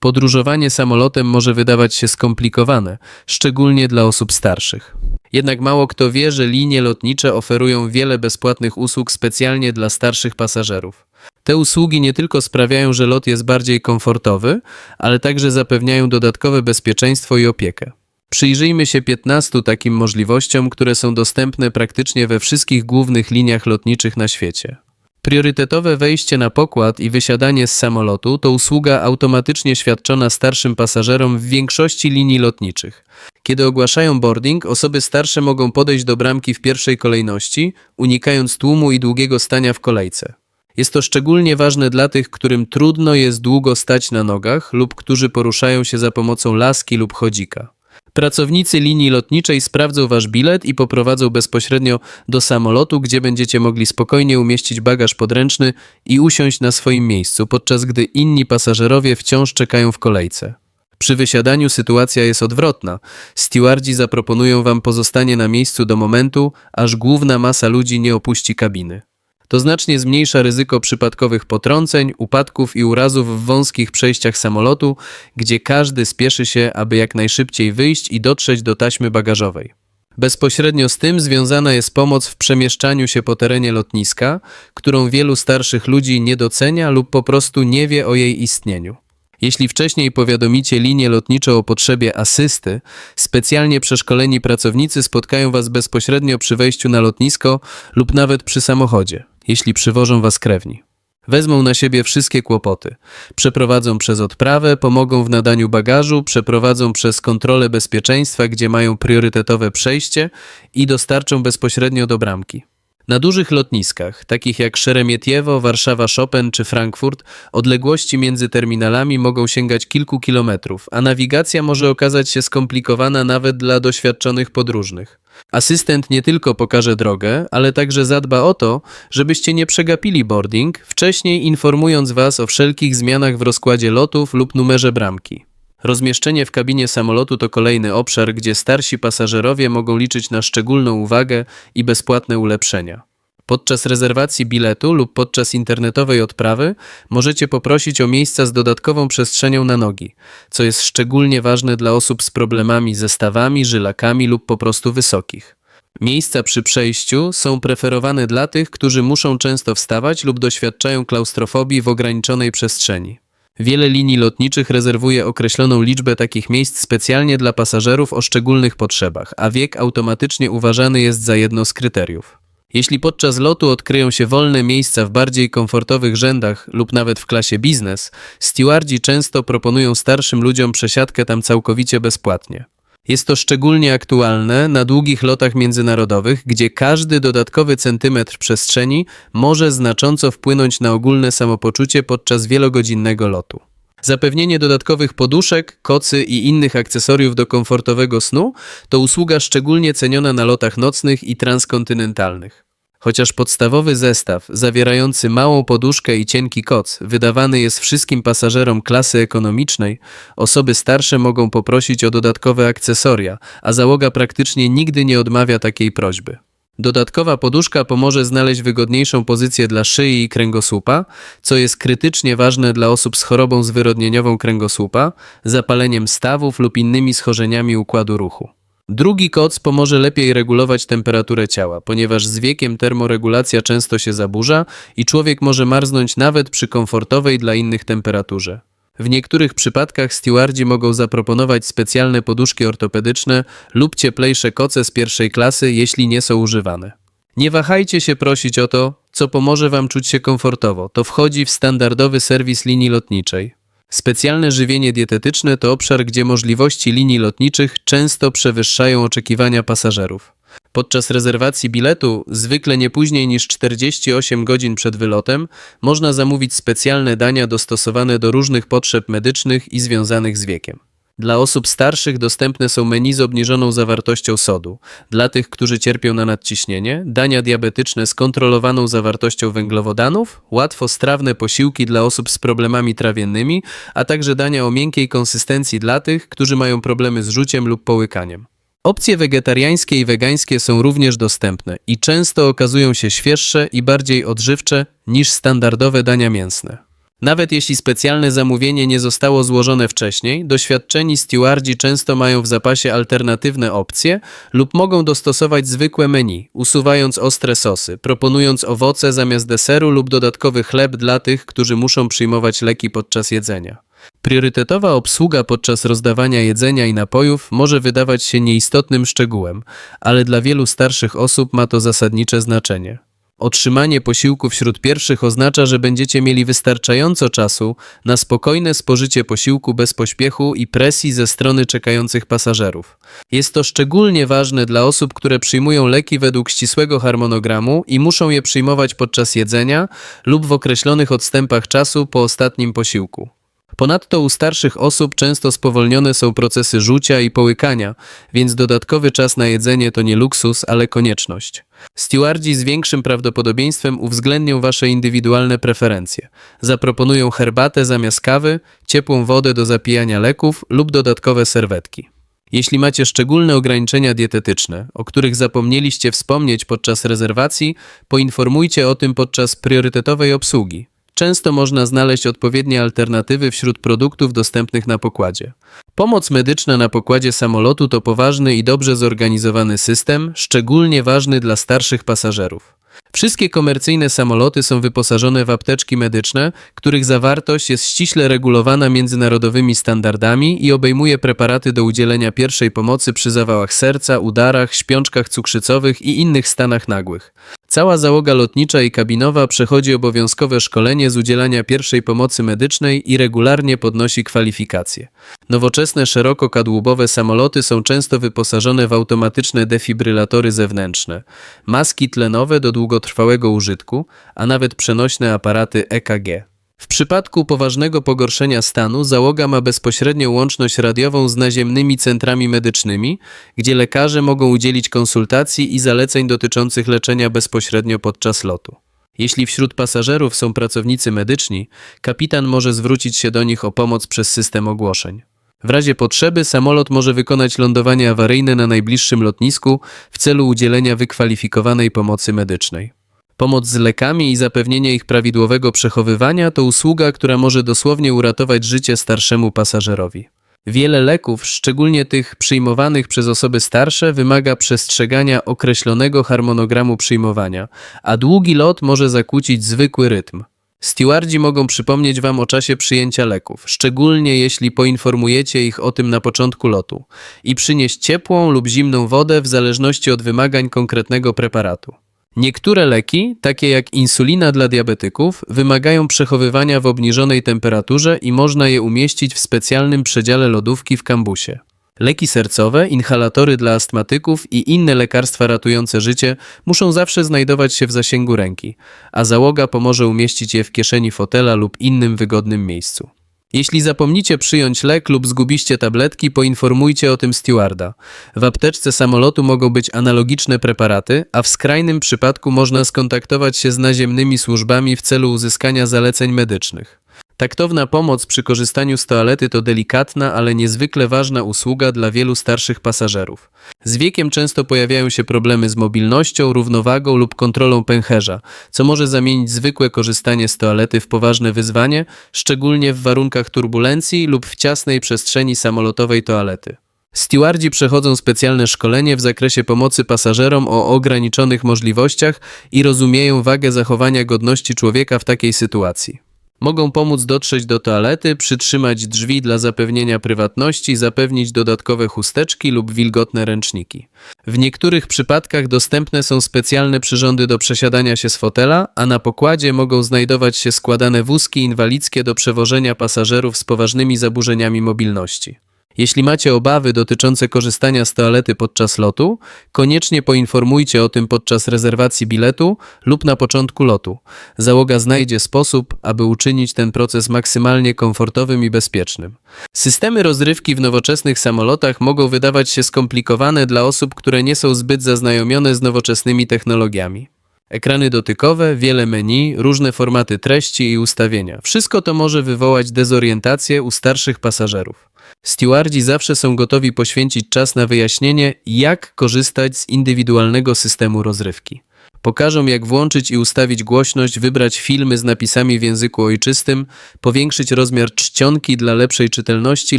Podróżowanie samolotem może wydawać się skomplikowane, szczególnie dla osób starszych. Jednak mało kto wie, że linie lotnicze oferują wiele bezpłatnych usług specjalnie dla starszych pasażerów. Te usługi nie tylko sprawiają, że lot jest bardziej komfortowy, ale także zapewniają dodatkowe bezpieczeństwo i opiekę. Przyjrzyjmy się 15 takim możliwościom, które są dostępne praktycznie we wszystkich głównych liniach lotniczych na świecie. Priorytetowe wejście na pokład i wysiadanie z samolotu to usługa automatycznie świadczona starszym pasażerom w większości linii lotniczych. Kiedy ogłaszają boarding, osoby starsze mogą podejść do bramki w pierwszej kolejności, unikając tłumu i długiego stania w kolejce. Jest to szczególnie ważne dla tych, którym trudno jest długo stać na nogach lub którzy poruszają się za pomocą laski lub chodzika. Pracownicy linii lotniczej sprawdzą wasz bilet i poprowadzą bezpośrednio do samolotu, gdzie będziecie mogli spokojnie umieścić bagaż podręczny i usiąść na swoim miejscu, podczas gdy inni pasażerowie wciąż czekają w kolejce. Przy wysiadaniu sytuacja jest odwrotna. Stewardzi zaproponują wam pozostanie na miejscu do momentu, aż główna masa ludzi nie opuści kabiny. To znacznie zmniejsza ryzyko przypadkowych potrąceń, upadków i urazów w wąskich przejściach samolotu, gdzie każdy spieszy się, aby jak najszybciej wyjść i dotrzeć do taśmy bagażowej. Bezpośrednio z tym związana jest pomoc w przemieszczaniu się po terenie lotniska, którą wielu starszych ludzi nie docenia lub po prostu nie wie o jej istnieniu. Jeśli wcześniej powiadomicie linię lotniczą o potrzebie asysty, specjalnie przeszkoleni pracownicy spotkają Was bezpośrednio przy wejściu na lotnisko lub nawet przy samochodzie, jeśli przywożą Was krewni. Wezmą na siebie wszystkie kłopoty. Przeprowadzą przez odprawę, pomogą w nadaniu bagażu, przeprowadzą przez kontrolę bezpieczeństwa, gdzie mają priorytetowe przejście i dostarczą bezpośrednio do bramki. Na dużych lotniskach, takich jak Szeremietiewo, Warszawa Chopin czy Frankfurt, odległości między terminalami mogą sięgać kilku kilometrów, a nawigacja może okazać się skomplikowana nawet dla doświadczonych podróżnych. Asystent nie tylko pokaże drogę, ale także zadba o to, żebyście nie przegapili boarding, wcześniej informując Was o wszelkich zmianach w rozkładzie lotów lub numerze bramki. Rozmieszczenie w kabinie samolotu to kolejny obszar, gdzie starsi pasażerowie mogą liczyć na szczególną uwagę i bezpłatne ulepszenia. Podczas rezerwacji biletu lub podczas internetowej odprawy możecie poprosić o miejsca z dodatkową przestrzenią na nogi, co jest szczególnie ważne dla osób z problemami ze stawami, żylakami lub po prostu wysokich. Miejsca przy przejściu są preferowane dla tych, którzy muszą często wstawać lub doświadczają klaustrofobii w ograniczonej przestrzeni. Wiele linii lotniczych rezerwuje określoną liczbę takich miejsc specjalnie dla pasażerów o szczególnych potrzebach, a wiek automatycznie uważany jest za jedno z kryteriów. Jeśli podczas lotu odkryją się wolne miejsca w bardziej komfortowych rzędach lub nawet w klasie biznes, stewardzi często proponują starszym ludziom przesiadkę tam całkowicie bezpłatnie. Jest to szczególnie aktualne na długich lotach międzynarodowych, gdzie każdy dodatkowy centymetr przestrzeni może znacząco wpłynąć na ogólne samopoczucie podczas wielogodzinnego lotu. Zapewnienie dodatkowych poduszek, kocy i innych akcesoriów do komfortowego snu to usługa szczególnie ceniona na lotach nocnych i transkontynentalnych. Chociaż podstawowy zestaw, zawierający małą poduszkę i cienki koc, wydawany jest wszystkim pasażerom klasy ekonomicznej, osoby starsze mogą poprosić o dodatkowe akcesoria, a załoga praktycznie nigdy nie odmawia takiej prośby. Dodatkowa poduszka pomoże znaleźć wygodniejszą pozycję dla szyi i kręgosłupa, co jest krytycznie ważne dla osób z chorobą zwyrodnieniową kręgosłupa, zapaleniem stawów lub innymi schorzeniami układu ruchu. Drugi koc pomoże lepiej regulować temperaturę ciała, ponieważ z wiekiem termoregulacja często się zaburza i człowiek może marznąć nawet przy komfortowej dla innych temperaturze. W niektórych przypadkach stewardzi mogą zaproponować specjalne poduszki ortopedyczne lub cieplejsze koce z pierwszej klasy, jeśli nie są używane. Nie wahajcie się prosić o to, co pomoże Wam czuć się komfortowo. To wchodzi w standardowy serwis linii lotniczej. Specjalne żywienie dietetyczne to obszar, gdzie możliwości linii lotniczych często przewyższają oczekiwania pasażerów. Podczas rezerwacji biletu, zwykle nie później niż 48 godzin przed wylotem, można zamówić specjalne dania dostosowane do różnych potrzeb medycznych i związanych z wiekiem. Dla osób starszych dostępne są menu z obniżoną zawartością sodu. Dla tych, którzy cierpią na nadciśnienie, dania diabetyczne z kontrolowaną zawartością węglowodanów, łatwostrawne posiłki dla osób z problemami trawiennymi, a także dania o miękkiej konsystencji dla tych, którzy mają problemy z rzuciem lub połykaniem. Opcje wegetariańskie i wegańskie są również dostępne i często okazują się świeższe i bardziej odżywcze niż standardowe dania mięsne. Nawet jeśli specjalne zamówienie nie zostało złożone wcześniej, doświadczeni stewardzi często mają w zapasie alternatywne opcje lub mogą dostosować zwykłe menu, usuwając ostre sosy, proponując owoce zamiast deseru lub dodatkowy chleb dla tych, którzy muszą przyjmować leki podczas jedzenia. Priorytetowa obsługa podczas rozdawania jedzenia i napojów może wydawać się nieistotnym szczegółem, ale dla wielu starszych osób ma to zasadnicze znaczenie. Otrzymanie posiłku wśród pierwszych oznacza, że będziecie mieli wystarczająco czasu na spokojne spożycie posiłku bez pośpiechu i presji ze strony czekających pasażerów. Jest to szczególnie ważne dla osób, które przyjmują leki według ścisłego harmonogramu i muszą je przyjmować podczas jedzenia lub w określonych odstępach czasu po ostatnim posiłku. Ponadto u starszych osób często spowolnione są procesy rzucia i połykania, więc dodatkowy czas na jedzenie to nie luksus, ale konieczność. Stewardzi z większym prawdopodobieństwem uwzględnią Wasze indywidualne preferencje. Zaproponują herbatę zamiast kawy, ciepłą wodę do zapijania leków lub dodatkowe serwetki. Jeśli macie szczególne ograniczenia dietetyczne, o których zapomnieliście wspomnieć podczas rezerwacji, poinformujcie o tym podczas priorytetowej obsługi. Często można znaleźć odpowiednie alternatywy wśród produktów dostępnych na pokładzie. Pomoc medyczna na pokładzie samolotu to poważny i dobrze zorganizowany system, szczególnie ważny dla starszych pasażerów. Wszystkie komercyjne samoloty są wyposażone w apteczki medyczne, których zawartość jest ściśle regulowana międzynarodowymi standardami i obejmuje preparaty do udzielenia pierwszej pomocy przy zawałach serca, udarach, śpiączkach cukrzycowych i innych stanach nagłych. Cała załoga lotnicza i kabinowa przechodzi obowiązkowe szkolenie z udzielania pierwszej pomocy medycznej i regularnie podnosi kwalifikacje. Nowoczesne szerokokadłubowe samoloty są często wyposażone w automatyczne defibrylatory zewnętrzne, maski tlenowe do długotrwałego użytku, a nawet przenośne aparaty EKG. W przypadku poważnego pogorszenia stanu załoga ma bezpośrednią łączność radiową z naziemnymi centrami medycznymi, gdzie lekarze mogą udzielić konsultacji i zaleceń dotyczących leczenia bezpośrednio podczas lotu. Jeśli wśród pasażerów są pracownicy medyczni, kapitan może zwrócić się do nich o pomoc przez system ogłoszeń. W razie potrzeby samolot może wykonać lądowanie awaryjne na najbliższym lotnisku w celu udzielenia wykwalifikowanej pomocy medycznej. Pomoc z lekami i zapewnienie ich prawidłowego przechowywania to usługa, która może dosłownie uratować życie starszemu pasażerowi. Wiele leków, szczególnie tych przyjmowanych przez osoby starsze, wymaga przestrzegania określonego harmonogramu przyjmowania, a długi lot może zakłócić zwykły rytm. Stewardzi mogą przypomnieć Wam o czasie przyjęcia leków, szczególnie jeśli poinformujecie ich o tym na początku lotu, i przynieść ciepłą lub zimną wodę w zależności od wymagań konkretnego preparatu. Niektóre leki, takie jak insulina dla diabetyków, wymagają przechowywania w obniżonej temperaturze i można je umieścić w specjalnym przedziale lodówki w kambusie. Leki sercowe, inhalatory dla astmatyków i inne lekarstwa ratujące życie muszą zawsze znajdować się w zasięgu ręki, a załoga pomoże umieścić je w kieszeni fotela lub innym wygodnym miejscu. Jeśli zapomnicie przyjąć lek lub zgubiście tabletki, poinformujcie o tym stewarda. W apteczce samolotu mogą być analogiczne preparaty, a w skrajnym przypadku można skontaktować się z naziemnymi służbami w celu uzyskania zaleceń medycznych. Taktowna pomoc przy korzystaniu z toalety to delikatna, ale niezwykle ważna usługa dla wielu starszych pasażerów. Z wiekiem często pojawiają się problemy z mobilnością, równowagą lub kontrolą pęcherza, co może zamienić zwykłe korzystanie z toalety w poważne wyzwanie, szczególnie w warunkach turbulencji lub w ciasnej przestrzeni samolotowej toalety. Stewardzi przechodzą specjalne szkolenie w zakresie pomocy pasażerom o ograniczonych możliwościach i rozumieją wagę zachowania godności człowieka w takiej sytuacji. Mogą pomóc dotrzeć do toalety, przytrzymać drzwi dla zapewnienia prywatności, zapewnić dodatkowe chusteczki lub wilgotne ręczniki. W niektórych przypadkach dostępne są specjalne przyrządy do przesiadania się z fotela, a na pokładzie mogą znajdować się składane wózki inwalidzkie do przewożenia pasażerów z poważnymi zaburzeniami mobilności. Jeśli macie obawy dotyczące korzystania z toalety podczas lotu, koniecznie poinformujcie o tym podczas rezerwacji biletu lub na początku lotu. Załoga znajdzie sposób, aby uczynić ten proces maksymalnie komfortowym i bezpiecznym. Systemy rozrywki w nowoczesnych samolotach mogą wydawać się skomplikowane dla osób, które nie są zbyt zaznajomione z nowoczesnymi technologiami. Ekrany dotykowe, wiele menu, różne formaty treści i ustawienia. Wszystko to może wywołać dezorientację u starszych pasażerów. Stewardzi zawsze są gotowi poświęcić czas na wyjaśnienie, jak korzystać z indywidualnego systemu rozrywki. Pokażą, jak włączyć i ustawić głośność, wybrać filmy z napisami w języku ojczystym, powiększyć rozmiar czcionki dla lepszej czytelności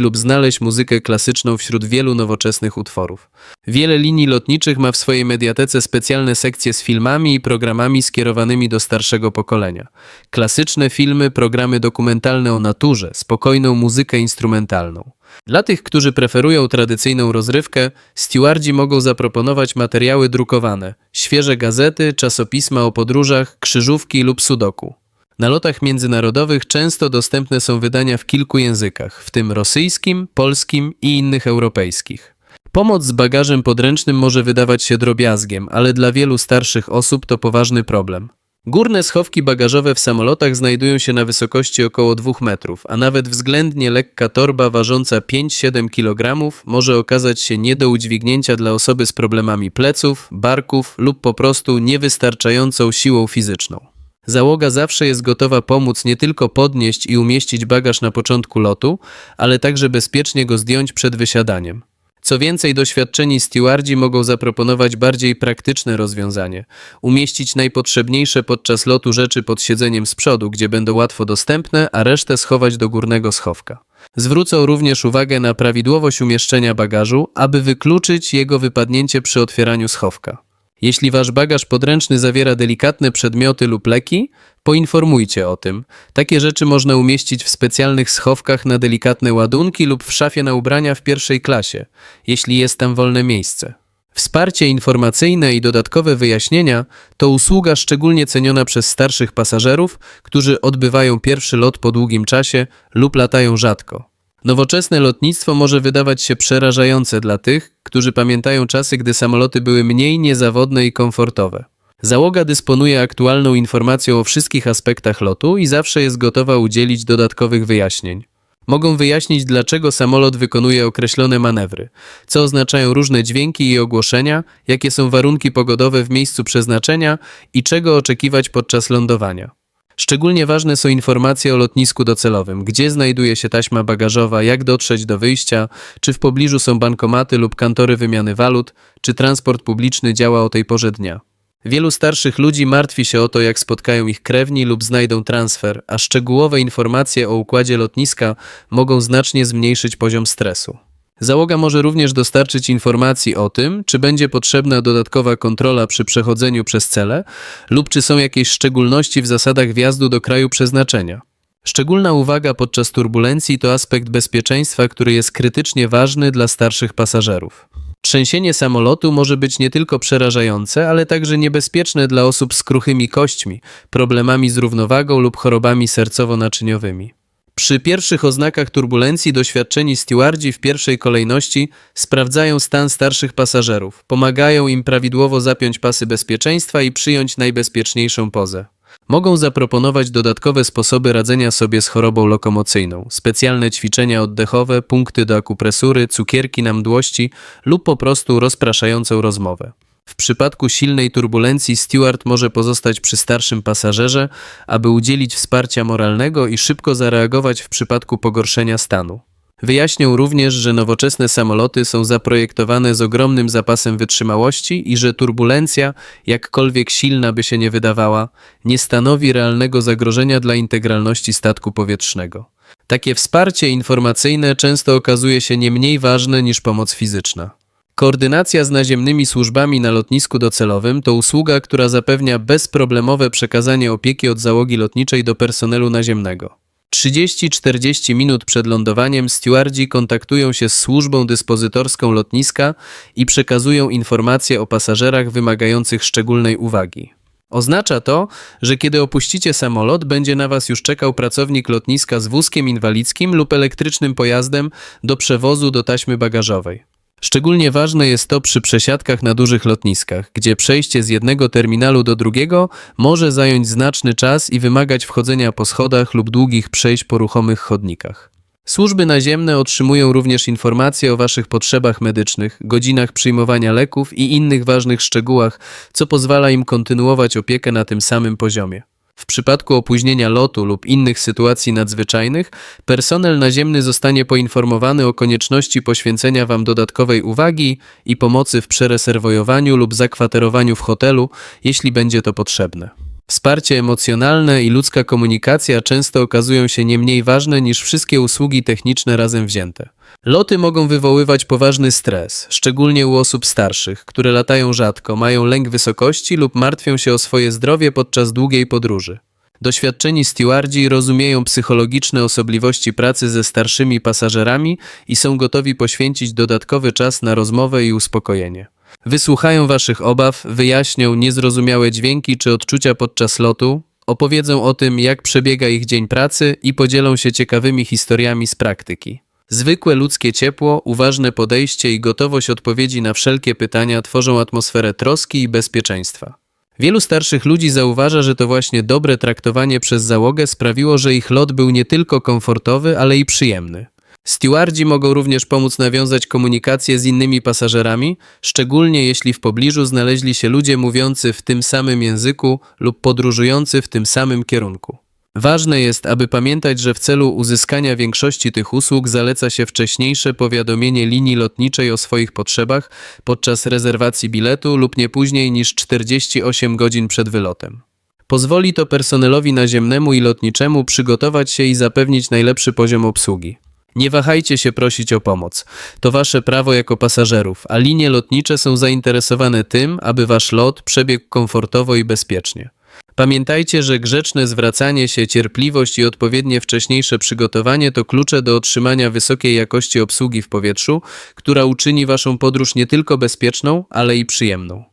lub znaleźć muzykę klasyczną wśród wielu nowoczesnych utworów. Wiele linii lotniczych ma w swojej mediatece specjalne sekcje z filmami i programami skierowanymi do starszego pokolenia. Klasyczne filmy, programy dokumentalne o naturze, spokojną muzykę instrumentalną. Dla tych, którzy preferują tradycyjną rozrywkę, stewardzi mogą zaproponować materiały drukowane, świeże gazety, czasopisma o podróżach, krzyżówki lub sudoku. Na lotach międzynarodowych często dostępne są wydania w kilku językach, w tym rosyjskim, polskim i innych europejskich. Pomoc z bagażem podręcznym może wydawać się drobiazgiem, ale dla wielu starszych osób to poważny problem. Górne schowki bagażowe w samolotach znajdują się na wysokości około 2 metrów, a nawet względnie lekka torba ważąca 5-7 kg może okazać się nie do udźwignięcia dla osoby z problemami pleców, barków lub po prostu niewystarczającą siłą fizyczną. Załoga zawsze jest gotowa pomóc nie tylko podnieść i umieścić bagaż na początku lotu, ale także bezpiecznie go zdjąć przed wysiadaniem. Co więcej, doświadczeni stewardzi mogą zaproponować bardziej praktyczne rozwiązanie. Umieścić najpotrzebniejsze podczas lotu rzeczy pod siedzeniem z przodu, gdzie będą łatwo dostępne, a resztę schować do górnego schowka. Zwrócą również uwagę na prawidłowość umieszczenia bagażu, aby wykluczyć jego wypadnięcie przy otwieraniu schowka. Jeśli wasz bagaż podręczny zawiera delikatne przedmioty lub leki, poinformujcie o tym. Takie rzeczy można umieścić w specjalnych schowkach na delikatne ładunki lub w szafie na ubrania w pierwszej klasie, jeśli jest tam wolne miejsce. Wsparcie informacyjne i dodatkowe wyjaśnienia to usługa szczególnie ceniona przez starszych pasażerów, którzy odbywają pierwszy lot po długim czasie lub latają rzadko. Nowoczesne lotnictwo może wydawać się przerażające dla tych, którzy pamiętają czasy, gdy samoloty były mniej niezawodne i komfortowe. Załoga dysponuje aktualną informacją o wszystkich aspektach lotu i zawsze jest gotowa udzielić dodatkowych wyjaśnień. Mogą wyjaśnić, dlaczego samolot wykonuje określone manewry, co oznaczają różne dźwięki i ogłoszenia, jakie są warunki pogodowe w miejscu przeznaczenia i czego oczekiwać podczas lądowania. Szczególnie ważne są informacje o lotnisku docelowym, gdzie znajduje się taśma bagażowa, jak dotrzeć do wyjścia, czy w pobliżu są bankomaty lub kantory wymiany walut, czy transport publiczny działa o tej porze dnia. Wielu starszych ludzi martwi się o to, jak spotkają ich krewni lub znajdą transfer, a szczegółowe informacje o układzie lotniska mogą znacznie zmniejszyć poziom stresu. Załoga może również dostarczyć informacji o tym, czy będzie potrzebna dodatkowa kontrola przy przechodzeniu przez cele lub czy są jakieś szczególności w zasadach wjazdu do kraju przeznaczenia. Szczególna uwaga podczas turbulencji to aspekt bezpieczeństwa, który jest krytycznie ważny dla starszych pasażerów. Trzęsienie samolotu może być nie tylko przerażające, ale także niebezpieczne dla osób z kruchymi kośćmi, problemami z równowagą lub chorobami sercowo-naczyniowymi. Przy pierwszych oznakach turbulencji doświadczeni stewardzi w pierwszej kolejności sprawdzają stan starszych pasażerów, pomagają im prawidłowo zapiąć pasy bezpieczeństwa i przyjąć najbezpieczniejszą pozę. Mogą zaproponować dodatkowe sposoby radzenia sobie z chorobą lokomocyjną, specjalne ćwiczenia oddechowe, punkty do akupresury, cukierki na mdłości lub po prostu rozpraszającą rozmowę. W przypadku silnej turbulencji steward może pozostać przy starszym pasażerze, aby udzielić wsparcia moralnego i szybko zareagować w przypadku pogorszenia stanu. Wyjaśnią również, że nowoczesne samoloty są zaprojektowane z ogromnym zapasem wytrzymałości i że turbulencja, jakkolwiek silna by się nie wydawała, nie stanowi realnego zagrożenia dla integralności statku powietrznego. Takie wsparcie informacyjne często okazuje się nie mniej ważne niż pomoc fizyczna. Koordynacja z naziemnymi służbami na lotnisku docelowym to usługa, która zapewnia bezproblemowe przekazanie opieki od załogi lotniczej do personelu naziemnego. 30-40 minut przed lądowaniem stewardzi kontaktują się z służbą dyspozytorską lotniska i przekazują informacje o pasażerach wymagających szczególnej uwagi. Oznacza to, że kiedy opuścicie samolot, będzie na Was już czekał pracownik lotniska z wózkiem inwalidzkim lub elektrycznym pojazdem do przewozu do taśmy bagażowej. Szczególnie ważne jest to przy przesiadkach na dużych lotniskach, gdzie przejście z jednego terminalu do drugiego może zająć znaczny czas i wymagać wchodzenia po schodach lub długich przejść po ruchomych chodnikach. Służby naziemne otrzymują również informacje o Waszych potrzebach medycznych, godzinach przyjmowania leków i innych ważnych szczegółach, co pozwala im kontynuować opiekę na tym samym poziomie. W przypadku opóźnienia lotu lub innych sytuacji nadzwyczajnych, personel naziemny zostanie poinformowany o konieczności poświęcenia Wam dodatkowej uwagi i pomocy w przereserwojowaniu lub zakwaterowaniu w hotelu, jeśli będzie to potrzebne. Wsparcie emocjonalne i ludzka komunikacja często okazują się nie mniej ważne niż wszystkie usługi techniczne razem wzięte. Loty mogą wywoływać poważny stres, szczególnie u osób starszych, które latają rzadko, mają lęk wysokości lub martwią się o swoje zdrowie podczas długiej podróży. Doświadczeni stewardzi rozumieją psychologiczne osobliwości pracy ze starszymi pasażerami i są gotowi poświęcić dodatkowy czas na rozmowę i uspokojenie. Wysłuchają Waszych obaw, wyjaśnią niezrozumiałe dźwięki czy odczucia podczas lotu, opowiedzą o tym, jak przebiega ich dzień pracy i podzielą się ciekawymi historiami z praktyki. Zwykłe ludzkie ciepło, uważne podejście i gotowość odpowiedzi na wszelkie pytania tworzą atmosferę troski i bezpieczeństwa. Wielu starszych ludzi zauważa, że to właśnie dobre traktowanie przez załogę sprawiło, że ich lot był nie tylko komfortowy, ale i przyjemny. Stewardzi mogą również pomóc nawiązać komunikację z innymi pasażerami, szczególnie jeśli w pobliżu znaleźli się ludzie mówiący w tym samym języku lub podróżujący w tym samym kierunku. Ważne jest, aby pamiętać, że w celu uzyskania większości tych usług zaleca się wcześniejsze powiadomienie linii lotniczej o swoich potrzebach podczas rezerwacji biletu lub nie później niż 48 godzin przed wylotem. Pozwoli to personelowi naziemnemu i lotniczemu przygotować się i zapewnić najlepszy poziom obsługi. Nie wahajcie się prosić o pomoc. To wasze prawo jako pasażerów, a linie lotnicze są zainteresowane tym, aby wasz lot przebiegł komfortowo i bezpiecznie. Pamiętajcie, że grzeczne zwracanie się, cierpliwość i odpowiednie wcześniejsze przygotowanie to klucze do otrzymania wysokiej jakości obsługi w powietrzu, która uczyni waszą podróż nie tylko bezpieczną, ale i przyjemną.